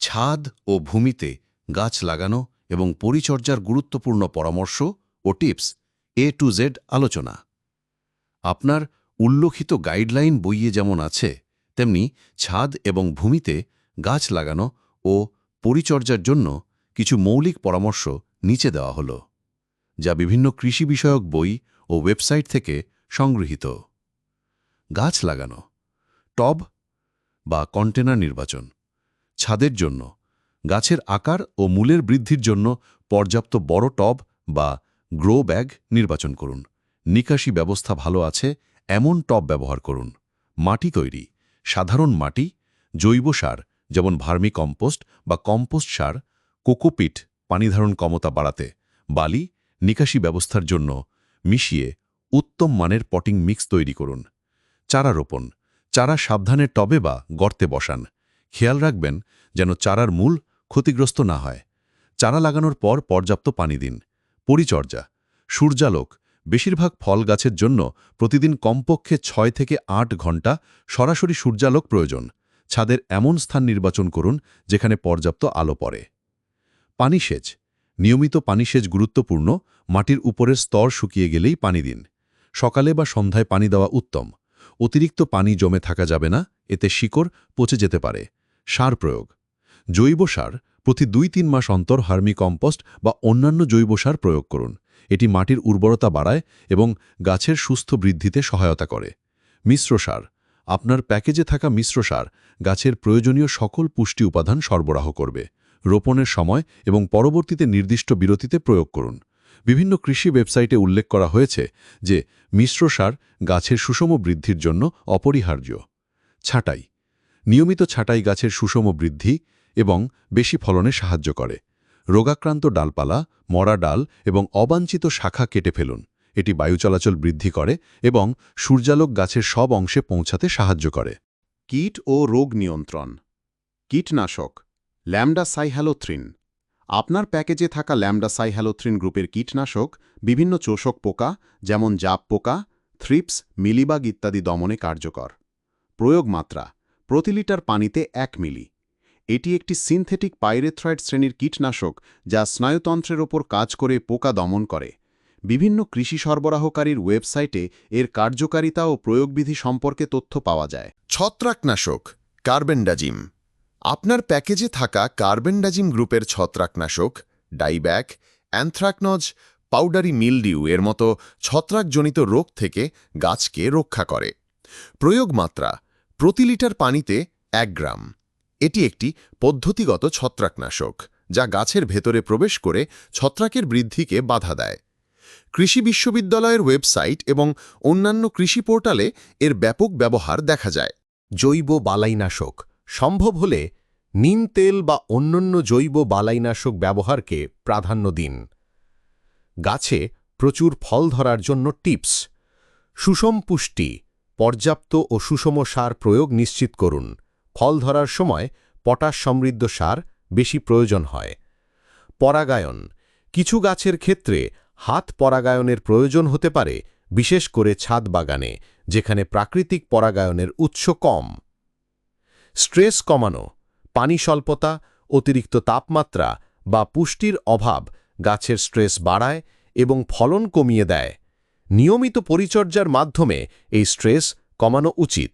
ছাদ ও ভূমিতে গাছ লাগানো এবং পরিচর্যার গুরুত্বপূর্ণ পরামর্শ ও টিপস এ টু জেড আলোচনা। আপনার উল্লেখিত গাইডলাইন বইয়ে যেমন আছে, তেমনি ছাদ এবং ভূমিতে গাছ লাগানো ও পরিচর্যার জন্য কিছু মৌলিক পরামর্শ নিচে দেওয়া হল, যা বিভিন্ন কৃষি বিষয়ক বই ও ওয়েবসাইট থেকে সংগৃহীত। গাছ লাগানো, টব বা কন্টেনার নির্বাচন। ছাদের জন্য, গাছের আকার ও মূলের বৃদ্ধির জন্য পর্যাপ্ত বড় টব বা গ্রো ব্যাগ নির্বাচন করুন। নিকাশি ব্যবস্থা ভালো আছে, এমন টব ব্যবহার করুন। মাটি তৈরি, সাধারণ মাটি, জৈব সার যেমন ভার্মি কম্পোস্ট বা কম্পোস্ট সার, কোকোপিট পানিধারণ ক্ষমতা বাড়াতে, বালি নিকাশি ব্যবস্থার জন্য মিশিয়ে উত্তম মানের পটিং মিক্স তৈরি করুন। চারা রোপণ, চারা সাবধানে টবে বা গর্তে বসান। খেয়াল রাখবেন যেন চারার মূল ক্ষতিগ্রস্ত না হয়। চারা লাগানোর পর পর্যাপ্ত পানি দিন। পরিচর্যা। সূর্যালোক। বেশিরভাগ ফল গাছের জন্য প্রতিদিন কমপক্ষে ছয় থেকে আট ঘণ্টা সরাসরি সূর্যালোক প্রয়োজন। ছাদের এমন স্থান নির্বাচন করুন যেখানে পর্যাপ্ত আলো পড়ে। পানি সেচ। নিয়মিত পানি সেচ গুরুত্বপূর্ণ, মাটির উপরের স্তর শুকিয়ে গেলেই পানি দিন। সকালে বা সন্ধ্যায় পানি দেওয়া উত্তম। অতিরিক্ত পানি জমে থাকা যাবে না, এতে শিকড় পচে যেতে পারে। সার প্রয়োগ। জৈব সার প্রতি দুই তিন মাস অন্তর হার্মি কম্পোস্ট বা অন্যান্য জৈব সার প্রয়োগ করুন। এটি মাটির উর্বরতা বাড়ায় এবং গাছের সুস্থ বৃদ্ধিতে সহায়তা করে। মিশ্র সার। আপনার প্যাকেজে থাকা মিশ্র সার গাছের প্রয়োজনীয় সকল পুষ্টি উপাদান সরবরাহ করবে। রোপণের সময় এবং পরবর্তীতে নির্দিষ্ট বিরতিতে প্রয়োগ করুন। বিভিন্ন কৃষি ওয়েবসাইটে উল্লেখ করা হয়েছে যে, মিশ্র সার গাছের সুষম বৃদ্ধির জন্য অপরিহার্য। ছাঁটাই। নিয়মিত ছাঁটাই গাছের সুষম বৃদ্ধি এবং বেশি ফলনে সাহায্য করে। রোগাক্রান্ত ডালপালা, মরা ডাল এবং অবাঞ্ছিত শাখা কেটে ফেলুন। এটি বায়ু চলাচল বৃদ্ধি করে এবং সূর্যালোক গাছের সব অংশে পৌঁছাতে সাহায্য করে। কীট ও রোগ নিয়ন্ত্রণ। কীটনাশক, ল্যামডা সাইহ্যালোথ্রিন। আপনার প্যাকেজে থাকা ল্যামডা সাইহ্যালোথ্রিন গ্রুপের কীটনাশক, বিভিন্ন চোষক পোকা, যেমন জাপ পোকা, থ্রিপস, মিলিবাগ ইত্যাদি দমনে কার্যকর। প্রয়োগ মাত্রা প্রতি লিটার পানিতে এক মিলি। এটি একটি সিনথেটিক পাইরেথ্রয়েড শ্রেণির কীটনাশক যা স্নায়ুতন্ত্রের ওপর কাজ করে পোকা দমন করে। বিভিন্ন কৃষি সরবরাহকারীর ওয়েবসাইটে এর কার্যকারিতা ও প্রয়োগবিধি সম্পর্কে তথ্য পাওয়া যায়। ছত্রাকনাশক কার্বেন্ডাজিম। আপনার প্যাকেজে থাকা কার্বেন্ডাজিম গ্রুপের ছত্রাকনাশক, ডাইব্যাক, অ্যান্থ্রাকনজ, পাউডারি মিলডিউ এর মতো ছত্রাকজনিত রোগ থেকে গাছকে রক্ষা করে। প্রয়োগ মাত্রা প্রতি লিটার পানিতে এক গ্রাম। এটি একটি পদ্ধতিগত ছত্রাকনাশক, যা গাছের ভেতরে প্রবেশ করে ছত্রাকের বৃদ্ধিকে বাধা দেয়। কৃষি বিশ্ববিদ্যালয়ের ওয়েবসাইট এবং অন্যান্য কৃষি পোর্টালে এর ব্যাপক ব্যবহার দেখা যায়। জৈব বালাইনাশক সম্ভব হলে নিম তেল বা অন্যান্য জৈব বালাইনাশক ব্যবহারকে প্রাধান্য দিন। গাছে প্রচুর ফল ধরার জন্য টিপস। সুষম পুষ্টি পর্যাপ্ত ও সুষম সার প্রয়োগ নিশ্চিত করুন। ফল ধরার সময় পটাশ সমৃদ্ধ সার বেশি প্রয়োজন হয়। পরাগায়ন। কিছু গাছের ক্ষেত্রে হাত পরাগায়নের প্রয়োজন হতে পারে, বিশেষ করে ছাদ বাগানে, যেখানে প্রাকৃতিক পরাগায়নের উৎস কম। স্ট্রেস কমানো। পানি স্বল্পতা, অতিরিক্ত তাপমাত্রা বা পুষ্টির অভাব গাছের স্ট্রেস বাড়ায় এবং ফলন কমিয়ে দেয়। নিয়মিত পরিচর্যার মাধ্যমে এই স্ট্রেস কমানো উচিত।